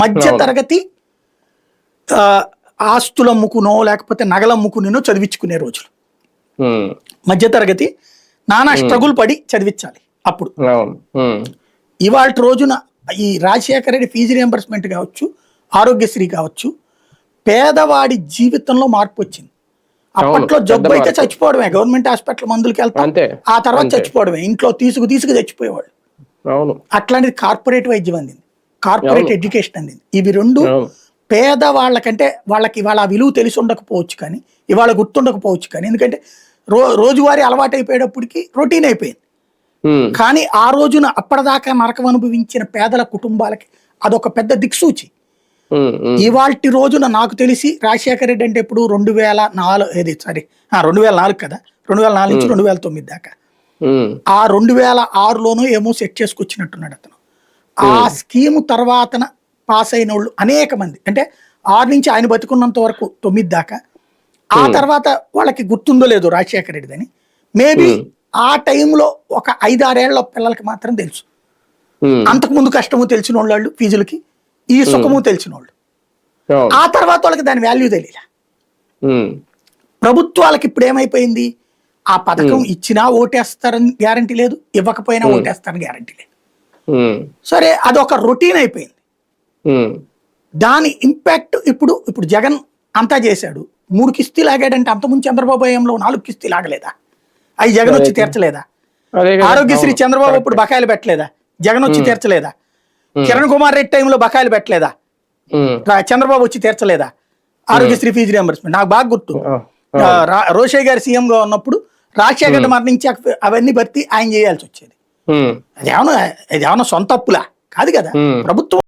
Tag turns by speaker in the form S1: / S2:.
S1: మధ్య తరగతి ఆస్తులు అమ్ముకునో లేకపోతే నగలు అమ్ముకునేనో చదివించుకునే రోజులు. మధ్య తరగతి నానా స్ట్రగుల్ పడి చదివించాలి అప్పుడు. ఇవాళ రోజున ఈ రాజశేఖర రెడ్డి ఫీజు రియంబర్స్మెంట్ కావచ్చు ఆరోగ్యశ్రీ కావచ్చు పేదవాడి జీవితంలో మార్పు వచ్చింది. అప్పట్లో జబ్బు అయితే. చచ్చిపోవడమే గవర్నమెంట్ హాస్పిటల్ మందులకి వెళ్తాం ఆ తర్వాత. చచ్చిపోవడమే ఇంట్లో తీసుకు తీసుకు చచ్చిపోయేవాళ్ళు. అట్లాంటిది కార్పొరేట్ వైద్యం అందింది. కార్పొరేట్. ఎడ్యుకేషన్ అందింది ఇవి రెండు
S2: అవును.
S1: పేదవాళ్ళకంటే వాళ్ళకి ఇవాళ ఆ విలువ తెలిసి ఉండకపోవచ్చు కానీ ఇవాళ గుర్తుండకపోవచ్చు కానీ ఎందుకంటే రో రోజువారీ అలవాటు అయిపోయేటప్పటికి రొటీన్ అయిపోయింది. కానీ ఆ రోజున అప్పటిదాకా నరకం అనుభవించిన పేదల కుటుంబాలకి అదొక పెద్ద దిక్సూచి. ఇవాల్టి రోజున నాకు తెలిసి రాజశేఖర రెడ్డి అంటే ఇప్పుడు రెండు వేల నాలుగు ఏది సారీ రెండు వేల నాలుగు కదా రెండు వేల నాలుగు నుంచి రెండు వేల తొమ్మిది దాకా. ఆ రెండు వేల ఆరులోనూ ఏమో సెట్ చేసుకొచ్చినట్టున్నాడు అతను. ఆ స్కీము తర్వాతన పాస్ అయిన వాళ్ళు అనేక మంది. అంటే ఆరు నుంచి ఆయన బతుకున్నంత వరకు తొమ్మిది దాకా. ఆ తర్వాత వాళ్ళకి గుర్తుందో లేదో రాజశేఖర రెడ్డిదని మేబీ ఆ టైంలో ఒక ఐదారేళ్ళ పిల్లలకి మాత్రం తెలుసు.
S2: ఉమ్,
S1: అంతకుముందు కష్టము తెలిసిన వాళ్ళు ఫీజులకి ఈ సుఖము తెలిసిన వాళ్ళు. ఆ తర్వాత వాళ్ళకి దాని వాల్యూ తెలియలే.
S2: ఉమ్,
S1: ప్రభుత్వాలకు ఇప్పుడు ఏమైపోయింది? ఆ పథకం ఇచ్చినా ఓటేస్తారని గ్యారంటీ లేదు ఇవ్వకపోయినా ఓటేస్తారని గ్యారంటీ లేదు. సరే అదొక రొటీన్ అయిపోయింది. దాని ఇంపాక్ట్ ఇప్పుడు ఇప్పుడు జగన్ అంతా చేశాడు. మూడు కిస్తీలు ఆగాడంటే అంతకుముందు చంద్రబాబు హయాంలో నాలుగు కిస్తీలు ఆగలేదా అవి జగన్ వచ్చి తీర్చలేదా? ఆరోగ్యశ్రీ. చంద్రబాబు ఇప్పుడు బకాయిలు పెట్టలేదా? జగన్ వచ్చి తీర్చలేదా? కిరణ్ కుమార్ రెడ్డి టైంలో బకాయిలు పెట్టలేదా? చంద్రబాబు వచ్చి తీర్చలేదా? ఆరోగ్యశ్రీ ఫీజు రియంబర్స్మెంట్ నాకు బాగా గుర్తు. రోషయ్య గారు సీఎం గా ఉన్నప్పుడు రాజశేఖర్ మరణించి అవ- అవన్నీ భర్తీ ఆయన చేయాల్సి వచ్చేది.
S2: ఉమ్,
S1: అది ఏమన్నా అది ఏమన్నా సొంత అప్పులా? కాదు కదా. ప్రభుత్వం